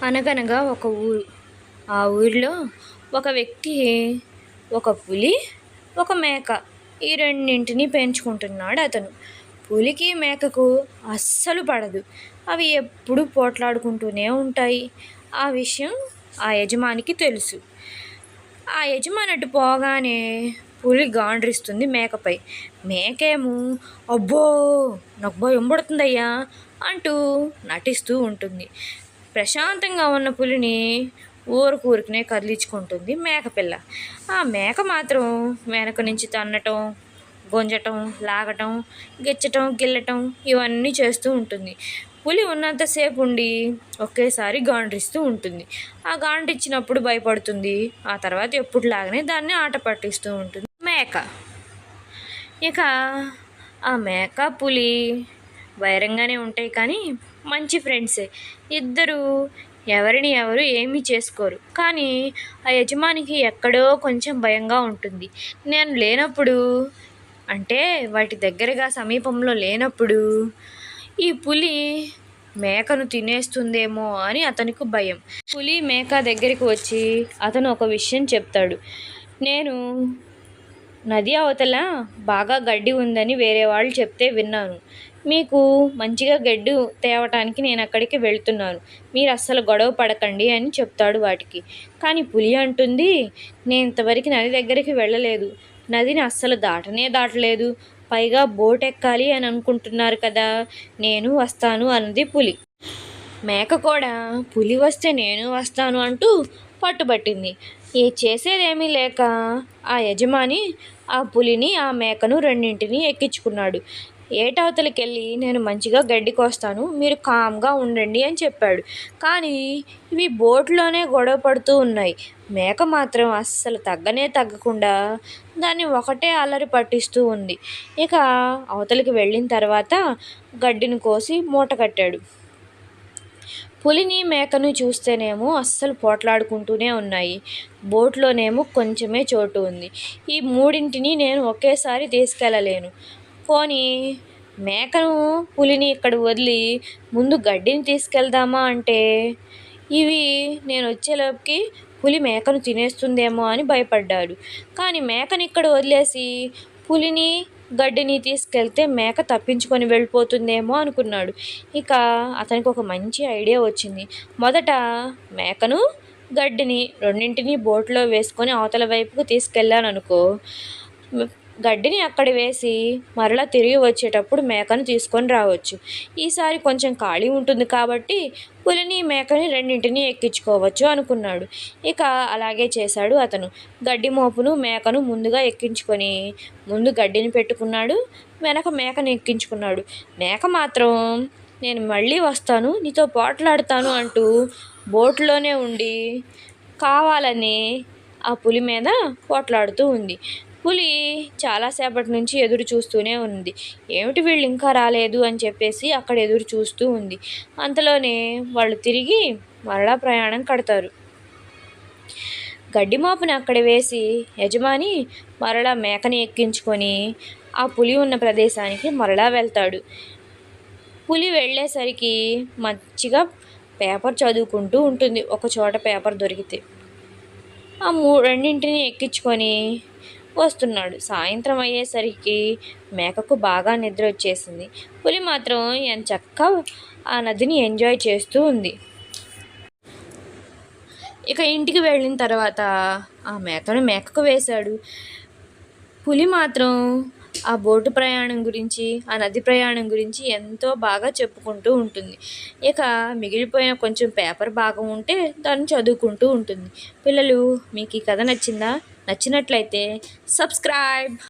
అనగనగా ఒక ఊరు. ఆ ఊరిలో ఒక వ్యక్తి ఒక పులి ఒక మేక ఈ రెండింటిని పెంచుకుంటున్నాడు అతను. పులికి మేకకు అస్సలు పడదు. అవి ఎప్పుడు పోట్లాడుకుంటూనే ఉంటాయి. ఆ విషయం ఆ యజమానికి తెలుసు. ఆ యజమాని అటు పోగానే పులి గాండ్రిస్తుంది మేకపై. మేకేమో? అబ్బో! నాకు భయం పడుతుందయ్యా అంటూ నటిస్తూ ఉంటుంది. ప్రశాంతంగా ఉన్న పులిని ఊరకు కదిలించుకుంటుంది మేకపిల్ల. ఆ మేక మాత్రం వెనక నుంచి తన్నటం గుంజటం లాగటం గిచ్చటం గిల్లటం ఇవన్నీ చేస్తూ ఉంటుంది. పులి ఉన్నంతసేపు ఉండి ఒకేసారి గాండ్రిస్తూ ఉంటుంది. ఆ గాండ్రిచ్చినప్పుడు భయపడుతుంది. ఆ తర్వాత ఎప్పుడులాగానే దాన్ని ఆట పట్టిస్తూ ఉంటుంది మేక. ఇక ఆ మేక పులి వైరంగానే ఉంటాయి కానీ మంచి ఫ్రెండ్సే. ఇద్దరు ఎవరిని ఎవరు ఏమీ చేసుకోరు. కానీ ఆ యజమానికి ఎక్కడో కొంచెం భయంగా ఉంటుంది. నేను లేనప్పుడు అంటే వాటి దగ్గరగా సమీపంలో లేనప్పుడు ఈ పులి మేకను తినేస్తుందేమో అని అతనికి భయం. పులి మేక దగ్గరికి వచ్చి అతను ఒక విషయం చెప్తాడు. నేను నది అవతల బాగా గడ్డి ఉందని వేరే వాళ్ళు చెప్తే విన్నాను. మీకు మంచిగా గడ్డి తేవటానికి నేను అక్కడికి వెళ్తున్నాను. మీరు అస్సలు గొడవ పడకండి అని చెప్తాడు వాటికి. కానీ పులి అంటుంది నేను ఇంతవరకు నది దగ్గరికి వెళ్ళలేదు. నదిని అస్సలు దాటనే దాటలేదు. పైగా బోట్ ఎక్కాలి అని అనుకుంటున్నారు కదా. నేను వస్తాను అన్నది పులి. మేక కూడా పులి వస్తే నేను వస్తాను అంటూ పట్టుబట్టింది. ఏ చేసేదేమీ లేక ఆ యజమాని ఆ పులిని ఆ మేకను రెండింటిని ఎక్కించుకున్నాడు. ఏటవతలకెళ్ళి నేను మంచిగా గడ్డి కోస్తాను మీరు కామ్గా ఉండండి అని చెప్పాడు. కానీ ఇవి బోట్లోనే గొడవ పడుతూ ఉన్నాయి. మేక మాత్రం అస్సలు తగ్గనే తగ్గకుండా దాన్ని ఒకటే అల్లరి పట్టిస్తూ ఉంది. ఇక అవతలికి వెళ్ళిన తర్వాత గడ్డిని కోసి మూట కట్టాడు. పులిని మేకను చూస్తేనేమో అస్సలు పోట్లాడుకుంటూనే ఉన్నాయి. బోట్లోనేమో కొంచెమే చోటు ఉంది. ఈ మూడింటిని నేను ఒకేసారి తీసుకెళ్ళలేను పోనీ మేకను పులిని ఇక్కడ వదిలి ముందు గడ్డిని తీసుకెళ్దామా అంటే? ఇవి నేను వచ్చేలోపుకి పులి మేకను తినేస్తుందేమో అని భయపడ్డాడు. కానీ మేకని ఇక్కడ వదిలేసి పులిని గడ్డిని తీసుకెళ్తే మేక తప్పించుకొని వెళ్ళిపోతుందేమో అనుకున్నాడు. ఇక అతనికి ఒక మంచి ఐడియా వచ్చింది. మొదట మేకను గడ్డిని రెండింటిని బోట్లో వేసుకొని అవతల వైపుకు తీసుకెళ్ళాను అనుకో గడ్డిని అక్కడ వేసి మరలా తిరిగి వచ్చేటప్పుడు మేకను తీసుకొని రావచ్చు. ఈసారి కొంచెం ఖాళీ ఉంటుంది కాబట్టి పులిని మేకని రెండింటిని ఎక్కించుకోవచ్చు అనుకున్నాడు. ఇక అలాగే చేశాడు అతను. గడ్డి మోపును మేకను ముందుగా ఎక్కించుకొని ముందు గడ్డిని పెట్టుకున్నాడు. వెనక మేకను ఎక్కించుకున్నాడు. మేక మాత్రం నేను మళ్ళీ వస్తాను నీతో పోట్లాడతాను అంటూ బోట్లోనే ఉండి కావాలని ఆ పులి మీద పోట్లాడుతూ ఉంది. పులి చాలాసేపటి నుంచి ఎదురు చూస్తూనే ఉంది. ఏమిటి వీళ్ళు ఇంకా రాలేదు అని చెప్పేసి అక్కడ ఎదురు చూస్తూ ఉంది. అంతలోనే వాళ్ళు తిరిగి మరలా ప్రయాణం కడతారు. గడ్డిమాపుని అక్కడ వేసి యజమాని మరలా మేకని ఎక్కించుకొని ఆ పులి ఉన్న ప్రదేశానికి మరలా వెళ్తాడు. పులి వెళ్ళేసరికి మంచిగా పేపర్ చదువుకుంటూ ఉంటుంది. ఒక చోట పేపర్ దొరికితే. ఆ మూ రెండింటిని ఎక్కించుకొని వస్తున్నాడు. సాయంత్రం అయ్యేసరికి మేకకు బాగా నిద్ర వచ్చేసింది. పులి మాత్రం ఎంత చక్క ఆ నదిని ఎంజాయ్ చేస్తూ ఉంది. ఇక ఇంటికి వెళ్ళిన తర్వాత ఆ మేకను మేకకు వేశాడు. పులి మాత్రం ఆ బోటు ప్రయాణం గురించి ఆ నది ప్రయాణం గురించి ఎంతో బాగా చెప్పుకుంటూ ఉంటుంది. ఇక మిగిలిపోయిన కొంచెం పేపర్ భాగం ఉంటే దాన్ని చదువుకుంటూ ఉంటుంది. పిల్లలు మీకు ఈ కథ నచ్చిందా? నచ్చినట్లయితే సబ్స్క్రైబ్!